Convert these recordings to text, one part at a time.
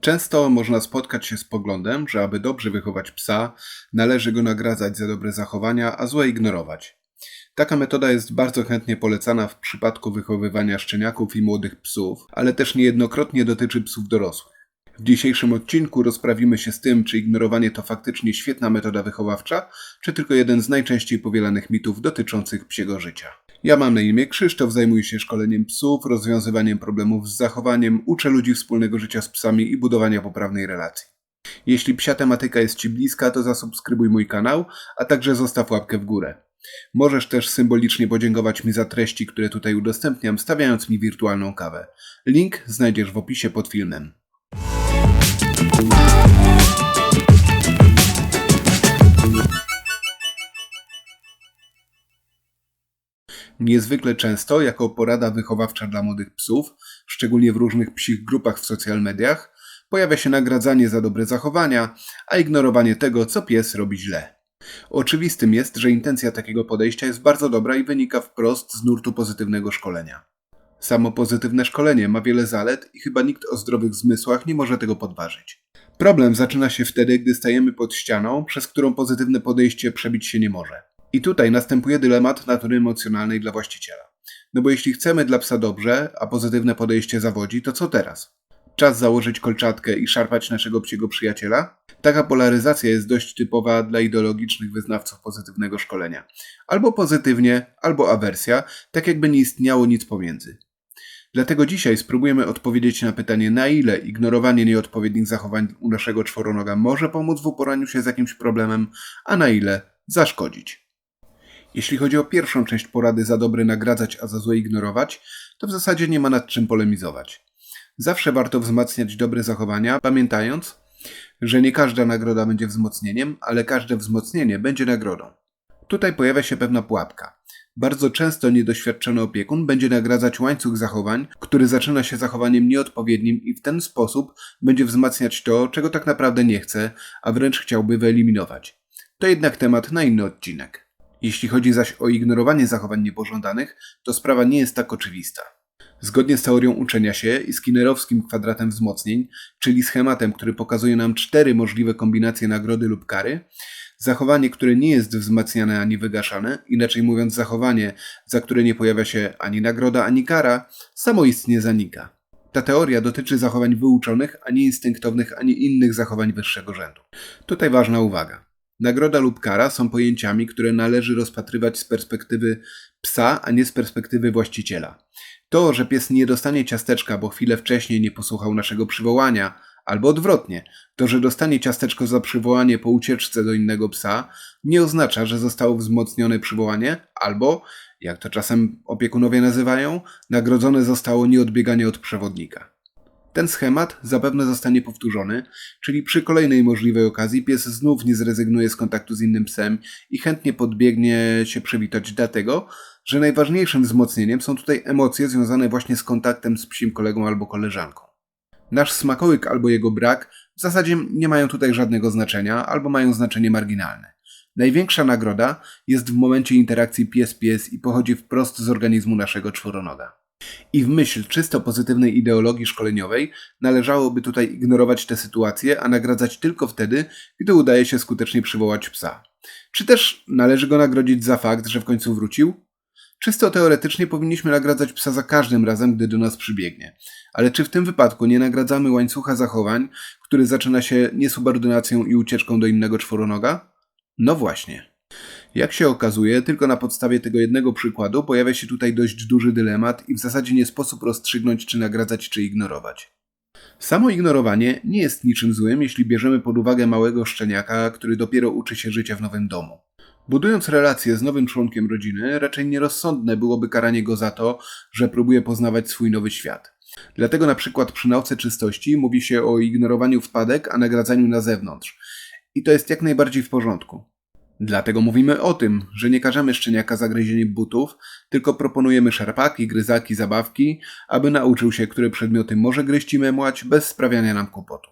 Często można spotkać się z poglądem, że aby dobrze wychować psa, należy go nagradzać za dobre zachowania, a złe ignorować. Taka metoda jest bardzo chętnie polecana w przypadku wychowywania szczeniaków i młodych psów, ale też niejednokrotnie dotyczy psów dorosłych. W dzisiejszym odcinku rozprawimy się z tym, czy ignorowanie to faktycznie świetna metoda wychowawcza, czy tylko jeden z najczęściej powielanych mitów dotyczących psiego życia. Ja mam na imię Krzysztof, zajmuję się szkoleniem psów, rozwiązywaniem problemów z zachowaniem, uczę ludzi wspólnego życia z psami i budowania poprawnej relacji. Jeśli psia tematyka jest Ci bliska, to zasubskrybuj mój kanał, a także zostaw łapkę w górę. Możesz też symbolicznie podziękować mi za treści, które tutaj udostępniam, stawiając mi wirtualną kawę. Link znajdziesz w opisie pod filmem. Niezwykle często, jako porada wychowawcza dla młodych psów, szczególnie w różnych psich grupach w social mediach, pojawia się nagradzanie za dobre zachowania, a ignorowanie tego, co pies robi źle. Oczywistym jest, że intencja takiego podejścia jest bardzo dobra i wynika wprost z nurtu pozytywnego szkolenia. Samo pozytywne szkolenie ma wiele zalet i chyba nikt o zdrowych zmysłach nie może tego podważyć. Problem zaczyna się wtedy, gdy stajemy pod ścianą, przez którą pozytywne podejście przebić się nie może. I tutaj następuje dylemat natury emocjonalnej dla właściciela. No bo jeśli chcemy dla psa dobrze, a pozytywne podejście zawodzi, to co teraz? Czas założyć kolczatkę i szarpać naszego psiego przyjaciela? Taka polaryzacja jest dość typowa dla ideologicznych wyznawców pozytywnego szkolenia. Albo pozytywnie, albo awersja, tak jakby nie istniało nic pomiędzy. Dlatego dzisiaj spróbujemy odpowiedzieć na pytanie, na ile ignorowanie nieodpowiednich zachowań u naszego czworonoga może pomóc w uporaniu się z jakimś problemem, a na ile zaszkodzić. Jeśli chodzi o pierwszą część porady za dobre nagradzać, a za złe ignorować, to w zasadzie nie ma nad czym polemizować. Zawsze warto wzmacniać dobre zachowania, pamiętając, że nie każda nagroda będzie wzmocnieniem, ale każde wzmocnienie będzie nagrodą. Tutaj pojawia się pewna pułapka. Bardzo często niedoświadczony opiekun będzie nagradzać łańcuch zachowań, który zaczyna się zachowaniem nieodpowiednim i w ten sposób będzie wzmacniać to, czego tak naprawdę nie chce, a wręcz chciałby wyeliminować. To jednak temat na inny odcinek. Jeśli chodzi zaś o ignorowanie zachowań niepożądanych, to sprawa nie jest tak oczywista. Zgodnie z teorią uczenia się i skinnerowskim kwadratem wzmocnień, czyli schematem, który pokazuje nam cztery możliwe kombinacje nagrody lub kary, zachowanie, które nie jest wzmacniane ani wygaszane, inaczej mówiąc zachowanie, za które nie pojawia się ani nagroda, ani kara, samoistnie zanika. Ta teoria dotyczy zachowań wyuczonych, a nie instynktownych, ani innych zachowań wyższego rzędu. Tutaj ważna uwaga. Nagroda lub kara są pojęciami, które należy rozpatrywać z perspektywy psa, a nie z perspektywy właściciela. To, że pies nie dostanie ciasteczka, bo chwilę wcześniej nie posłuchał naszego przywołania, albo odwrotnie, to, że dostanie ciasteczko za przywołanie po ucieczce do innego psa, nie oznacza, że zostało wzmocnione przywołanie, albo, jak to czasem opiekunowie nazywają, nagrodzone zostało nieodbieganie od przewodnika. Ten schemat zapewne zostanie powtórzony, czyli przy kolejnej możliwej okazji pies znów nie zrezygnuje z kontaktu z innym psem i chętnie podbiegnie się przywitać, dlatego, że najważniejszym wzmocnieniem są tutaj emocje związane właśnie z kontaktem z psim kolegą albo koleżanką. Nasz smakołyk albo jego brak w zasadzie nie mają tutaj żadnego znaczenia albo mają znaczenie marginalne. Największa nagroda jest w momencie interakcji pies-pies i pochodzi wprost z organizmu naszego czworonoga. I w myśl czysto pozytywnej ideologii szkoleniowej należałoby tutaj ignorować tę sytuację, a nagradzać tylko wtedy, gdy udaje się skutecznie przywołać psa. Czy też należy go nagrodzić za fakt, że w końcu wrócił? Czysto teoretycznie powinniśmy nagradzać psa za każdym razem, gdy do nas przybiegnie. Ale czy w tym wypadku nie nagradzamy łańcucha zachowań, który zaczyna się niesubordynacją i ucieczką do innego czworonoga? No właśnie. Jak się okazuje, tylko na podstawie tego jednego przykładu pojawia się tutaj dość duży dylemat i w zasadzie nie sposób rozstrzygnąć, czy nagradzać, czy ignorować. Samo ignorowanie nie jest niczym złym, jeśli bierzemy pod uwagę małego szczeniaka, który dopiero uczy się życia w nowym domu. Budując relacje z nowym członkiem rodziny, raczej nierozsądne byłoby karanie go za to, że próbuje poznawać swój nowy świat. Dlatego na przykład przy nauce czystości mówi się o ignorowaniu wpadek, a nagradzaniu na zewnątrz. I to jest jak najbardziej w porządku. Dlatego mówimy o tym, że nie każemy szczeniaka zagryzieniem butów, tylko proponujemy szarpaki, gryzaki, zabawki, aby nauczył się, które przedmioty może gryźć i memłać bez sprawiania nam kłopotu.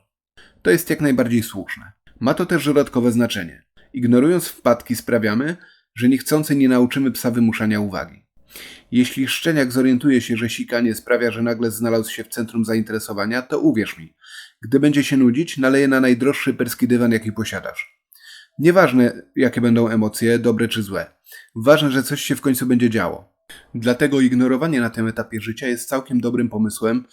To jest jak najbardziej słuszne. Ma to też dodatkowe znaczenie. Ignorując wpadki sprawiamy, że niechcący nie nauczymy psa wymuszania uwagi. Jeśli szczeniak zorientuje się, że sikanie sprawia, że nagle znalazł się w centrum zainteresowania, to uwierz mi, Gdy będzie się nudzić, naleje na najdroższy perski dywan, jaki posiadasz. Nieważne, jakie będą emocje, dobre czy złe. Ważne, że coś się w końcu będzie działo. Dlatego ignorowanie na tym etapie życia jest całkiem dobrym pomysłem,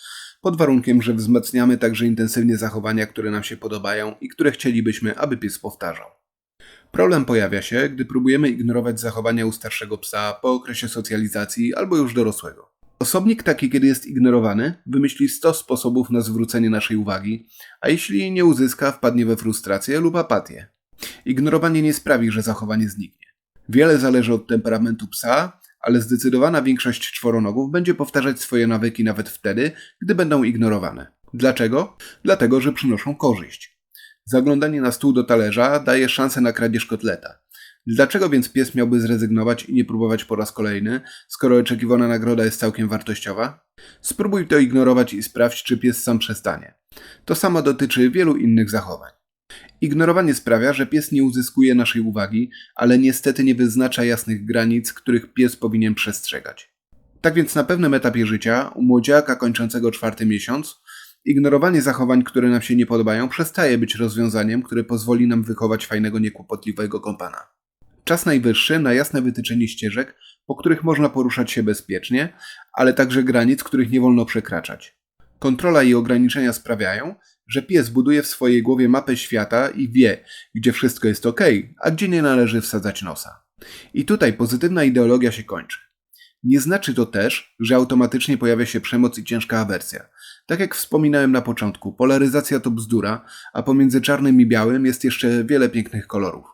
pod warunkiem, że wzmacniamy także intensywnie zachowania, które nam się podobają i które chcielibyśmy, aby pies powtarzał. Problem pojawia się, gdy próbujemy ignorować zachowania u starszego psa po okresie socjalizacji albo już dorosłego. Osobnik taki, kiedy jest ignorowany, wymyśli 100 sposobów na zwrócenie naszej uwagi, a jeśli nie uzyska, wpadnie we frustrację lub apatię. Ignorowanie nie sprawi, że zachowanie zniknie. Wiele zależy od temperamentu psa, ale zdecydowana większość czworonogów będzie powtarzać swoje nawyki nawet wtedy, gdy będą ignorowane. Dlaczego? Dlatego, że przynoszą korzyść. Zaglądanie na stół do talerza daje szansę na kradzież kotleta. Dlaczego więc pies miałby zrezygnować i nie próbować po raz kolejny, skoro oczekiwana nagroda jest całkiem wartościowa? Spróbuj to ignorować i sprawdź, czy pies sam przestanie. To samo dotyczy wielu innych zachowań. Ignorowanie sprawia, że pies nie uzyskuje naszej uwagi, ale niestety nie wyznacza jasnych granic, których pies powinien przestrzegać. Tak więc na pewnym etapie życia, u młodziaka kończącego czwarty miesiąc, ignorowanie zachowań, które nam się nie podobają, przestaje być rozwiązaniem, które pozwoli nam wychować fajnego, niekłopotliwego kompana. Czas najwyższy na jasne wytyczenie ścieżek, po których można poruszać się bezpiecznie, ale także granic, których nie wolno przekraczać. Kontrola i ograniczenia sprawiają, że pies buduje w swojej głowie mapę świata i wie, gdzie wszystko jest ok, a gdzie nie należy wsadzać nosa. I tutaj pozytywna ideologia się kończy. Nie znaczy to też, że automatycznie pojawia się przemoc i ciężka awersja. Tak jak wspominałem na początku, polaryzacja to bzdura, a pomiędzy czarnym i białym jest jeszcze wiele pięknych kolorów.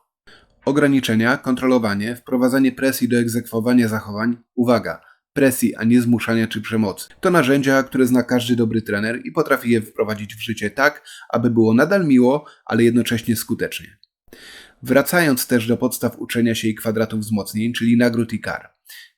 Ograniczenia, kontrolowanie, wprowadzanie presji do egzekwowania zachowań, uwaga, presji, a nie zmuszania czy przemocy. To narzędzia, które zna każdy dobry trener i potrafi je wprowadzić w życie tak, aby było nadal miło, ale jednocześnie skutecznie. Wracając też do podstaw uczenia się i kwadratów wzmocnień, czyli nagród i kar.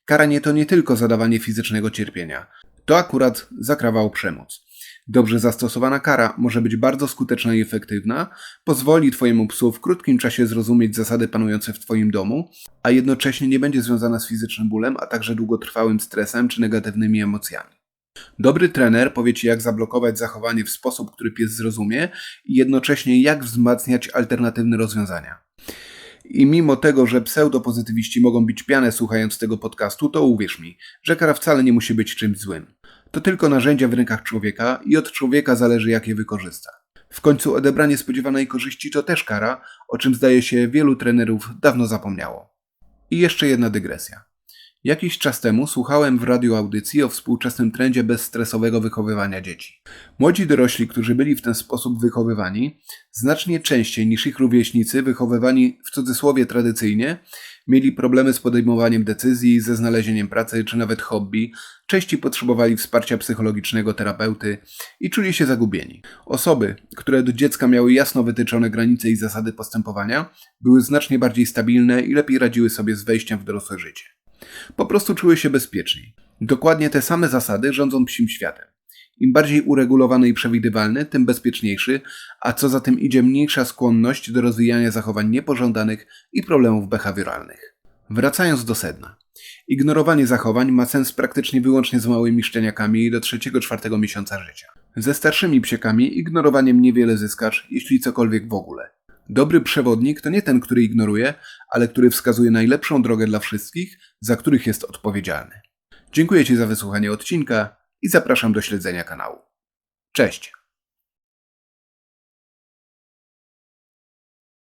Karanie to nie tylko zadawanie fizycznego cierpienia. To akurat zakrawało przemoc. Dobrze zastosowana kara może być bardzo skuteczna i efektywna, pozwoli Twojemu psu w krótkim czasie zrozumieć zasady panujące w Twoim domu, a jednocześnie nie będzie związana z fizycznym bólem, a także długotrwałym stresem czy negatywnymi emocjami. Dobry trener powie Ci, jak zablokować zachowanie w sposób, który pies zrozumie i jednocześnie jak wzmacniać alternatywne rozwiązania. I mimo tego, że pseudopozytywiści mogą bić pianę słuchając tego podcastu, to uwierz mi, że kara wcale nie musi być czymś złym. To tylko narzędzia w rękach człowieka i od człowieka zależy, jak je wykorzysta. W końcu odebranie spodziewanej korzyści to też kara, o czym zdaje się wielu trenerów dawno zapomniało. I jeszcze jedna dygresja. Jakiś czas temu słuchałem w radiu audycji o współczesnym trendzie bezstresowego wychowywania dzieci. Młodzi dorośli, którzy byli w ten sposób wychowywani, znacznie częściej niż ich rówieśnicy wychowywani w cudzysłowie tradycyjnie, mieli problemy z podejmowaniem decyzji, ze znalezieniem pracy czy nawet hobby, częściej potrzebowali wsparcia psychologicznego terapeuty i czuli się zagubieni. Osoby, które do dziecka miały jasno wytyczone granice i zasady postępowania, były znacznie bardziej stabilne i lepiej radziły sobie z wejściem w dorosłe życie. Po prostu czuły się bezpieczniej. Dokładnie te same zasady rządzą psim światem. Im bardziej uregulowany i przewidywalny, tym bezpieczniejszy, a co za tym idzie mniejsza skłonność do rozwijania zachowań niepożądanych i problemów behawioralnych. Wracając do sedna. Ignorowanie zachowań ma sens praktycznie wyłącznie z małymi szczeniakami do 3-4 miesiąca życia. Ze starszymi psiekami ignorowaniem niewiele zyskasz, jeśli cokolwiek w ogóle. Dobry przewodnik to nie ten, który ignoruje, ale który wskazuje najlepszą drogę dla wszystkich, za których jest odpowiedzialny. Dziękuję Ci za wysłuchanie odcinka i zapraszam do śledzenia kanału. Cześć!